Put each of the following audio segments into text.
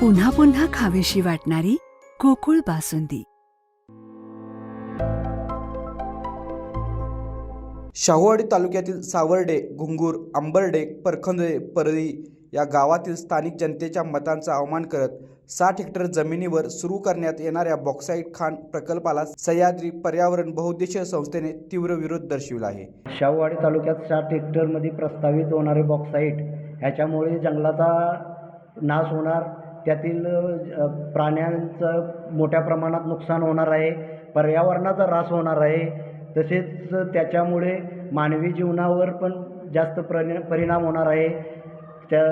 पुन्हा पुन्हा खावीशी वाटणारी गोकुळ बासुंदी. शाहूवाडी तालुक्यातील सावर्डे घुंगूर आंबर्डे परखंदे परळी या गावातील स्थानिक जनतेच्या मतांचा अवमान करत साठ हेक्टर जमिनीवर सुरू करण्यात येणाऱ्या बॉक्साईट खाण प्रकल्पाला सह्याद्री पर्यावरण बहुउद्देशीय संस्थेने तीव्र विरोध दर्शविला आहे. शाहूवाडी तालुक्यात साठ हेक्टरमध्ये प्रस्तावित होणारे बॉक्साईट ह्याच्यामुळे जंगलाचा नाश होणार त्यातील प्राण्यांचं मोठ्या प्रमाणात नुकसान होणार आहे पर्यावरणाचा ऱ्हास होणार आहे. तसेच त्याच्यामुळे मानवी जीवनावर पण जास्त परि परिणाम होणार आहे. त्या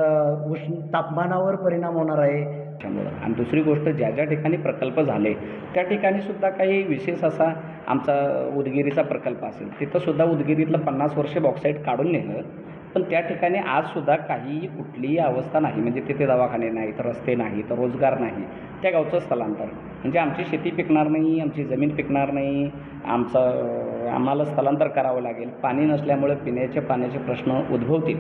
उष्ण तापमानावर परिणाम होणार आहे. त्यामुळं. आणि दुसरी गोष्ट ज्या ज्या ठिकाणी प्रकल्प झाले त्या ठिकाणी सुद्धा काही विशेष असा आमचा उदगिरीचा प्रकल्प असेल तिथंसुद्धा उदगिरीतलं पन्नास वर्षे बॉक्साईट काढून नेलं. पण त्या ठिकाणी आजसुद्धा काही कुठलीही अवस्था नाही. म्हणजे तिथे दवाखाने नाहीत रस्ते नाहीत रोजगार नाही. त्या गावचं स्थलांतर. म्हणजे आमची शेती पिकणार नाही आमची जमीन पिकणार नाही. आमचं आम्हाला स्थलांतर करावं लागेल. पाणी नसल्यामुळे पिण्याच्या पाण्याचे प्रश्न उद्भवतील.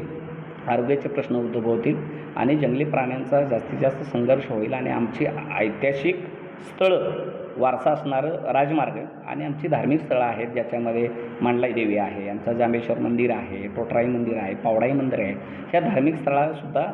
आरोग्याचे प्रश्न उद्भवतील. आणि जंगली प्राण्यांचा जास्तीत जास्त संघर्ष होईल. आणि आमची ऐतिहासिक स्थळं वारसा असणारं राजमार्ग आणि आमची धार्मिक स्थळं आहेत ज्याच्यामध्ये मांडलाई देवी आहे आमचं जांबेश्वर मंदिर आहे टोटराई मंदिर आहे पावडाई मंदिर आहे. ह्या धार्मिक स्थळासुद्धा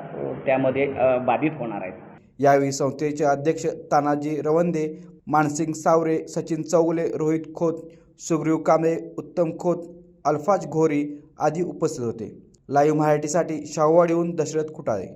त्यामध्ये बाधित होणार आहेत. यावेळी संस्थेचे अध्यक्ष तानाजी रवंदे मानसिंग सावरे सचिन चौगुले रोहित खोत सुग्रीव कांबळे उत्तम खोत अल्फाज घोरी आदी उपस्थित होते. लाईव्ह मराठीसाठी शाहूवाडीहून दशरथ खुटाळे